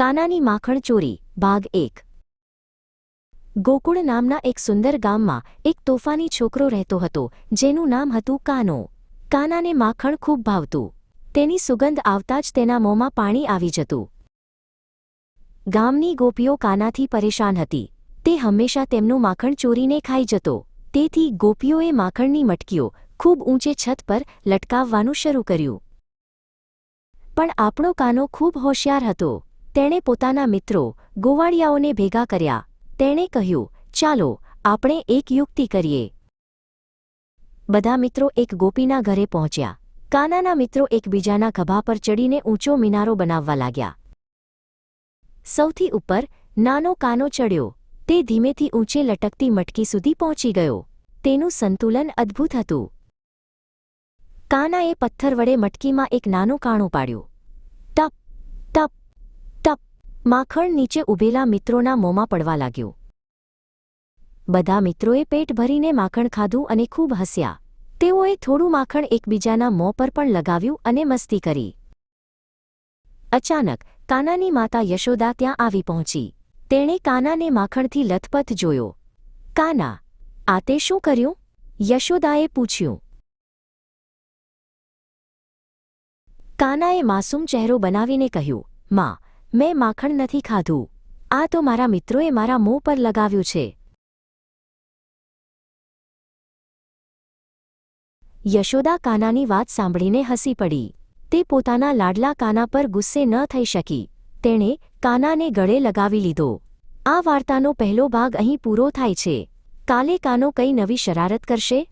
કાનાની માખણ ચોરી, ભાગ એક. ગોકુળ નામના એક સુંદર ગામમાં એક તોફાની છોકરો રહેતો હતો, જેનું નામ હતું કાનો. કાનાને માખણ ખૂબ ભાવતું. તેની સુગંધ આવતા જ તેના મોંમાં પાણી આવી જતું. ગામની ગોપીઓ કાનાથી પરેશાન હતી. તે હંમેશા તેમનું માખણ ચોરીને ખાઈ જતો. તેથી ગોપીઓએ માખણની મટકીઓ ખૂબ ઊંચે છત પર લટકાવવાનું શરૂ કર્યું. પણ આપણો કાનો ખૂબ હોશિયાર હતો. તેણે પોતાના મિત્રો ગોવાળિયાઓને ભેગા કર્યા. તેણે કહ્યું, ચાલો, આપણે એક યુક્તિ કરીએ. બધા મિત્રો એક ગોપીના ઘરે પહોંચ્યા. કાનાના મિત્રો એકબીજાના ખભા પર ચડીને ઊંચો મિનારો બનાવવા લાગ્યા. સૌથી ઉપર નાનો કાનો ચડ્યો. તે ધીમેથી ઊંચે લટકતી મટકી સુધી પહોંચી ગયો. તેનું સંતુલન અદ્ભુત હતું. કાનાએ પથ્થર વડે મટકીમાં એક નાનું કાણું પાડ્યું. માખણ નીચે ઊભેલા મિત્રોના મોંમાં પડવા લાગ્યું. બધા મિત્રોએ પેટ ભરીને માખણ ખાધું અને ખૂબ હસ્યા. તેઓએ થોડું માખણ એકબીજાના મોં પર પણ લગાવ્યું અને મસ્તી કરી. અચાનક કાનાની માતા યશોદા ત્યાં આવી પહોંચી. તેણે કાનાને માખણથી લથપથ જોયો. કાના, આ તે શું કર્યું? યશોદાએ પૂછ્યું. કાનાએ માસૂમ ચહેરો બનાવીને કહ્યું, માં મેં માખણ નથી ખાધું. આ તો મારા મિત્રોએ મારા મોં પર લગાવ્યું છે. યશોદા કાનાની વાત સાંભળીને હસી પડી. તે પોતાના લાડલા કાના પર ગુસ્સે ન થઈ શકી. તેણે કાનાને ગળે લગાવી લીધો. આ વાર્તાનો પહેલો ભાગ અહીં પૂરો થાય છે. કાલે કાનો કઈ નવી શરારત કરશે?